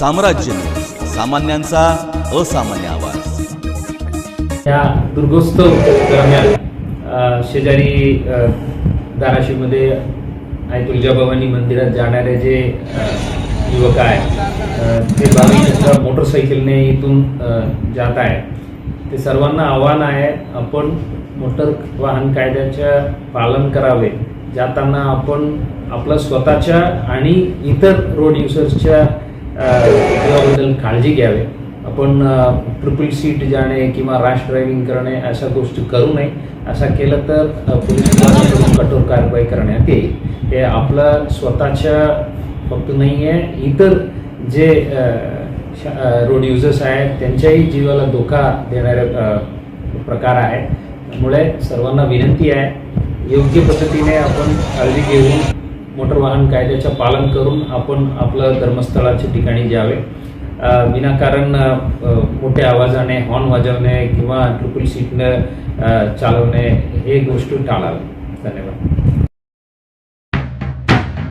साम्राज्य सामान्यांचा असामान्य आवाज. या दुर्गोत्सव दरम्यान शेजारी धाराशिवमध्ये आई तुळजाभवानी मंदिरात जाणारे जे युवक आहेत ते भाविक मोटरसायकलने इथून जात आहे ते सर्वांना आव्हान आहे आपण मोटर वाहन कायद्याच्या पालन करावे. जाताना आपण आपला स्वतःच्या आणि इतर रोड युजर्सच्या याबद्दल काळजी घ्यावी. आपण ट्रिपल सीट जाणे किंवा रॅश ड्रायव्हिंग करणे अशा गोष्टी करू नये. असं केलं तर अ, कठोर कारवाई करण्यात येईल. हे आपलं स्वतःच्या फक्त नाही आहे इतर जे श- रोड युजर्स आहेत त्यांच्याही जीवाला धोका देणारे प्रकार आहे त्यामुळे सर्वांना विनंती आहे योग्य पद्धतीने आपण काळजी घेऊन मोटर वाहन कायद्याचं पालन करून आपण आपलं धर्मस्थळाच्या ठिकाणी जावे. विनाकारण मोठ्या आवाजाने हॉर्न वाजवणे किंवा ट्रिपल सीटनं चालवणे हे गोष्टी टाळावे. धन्यवाद.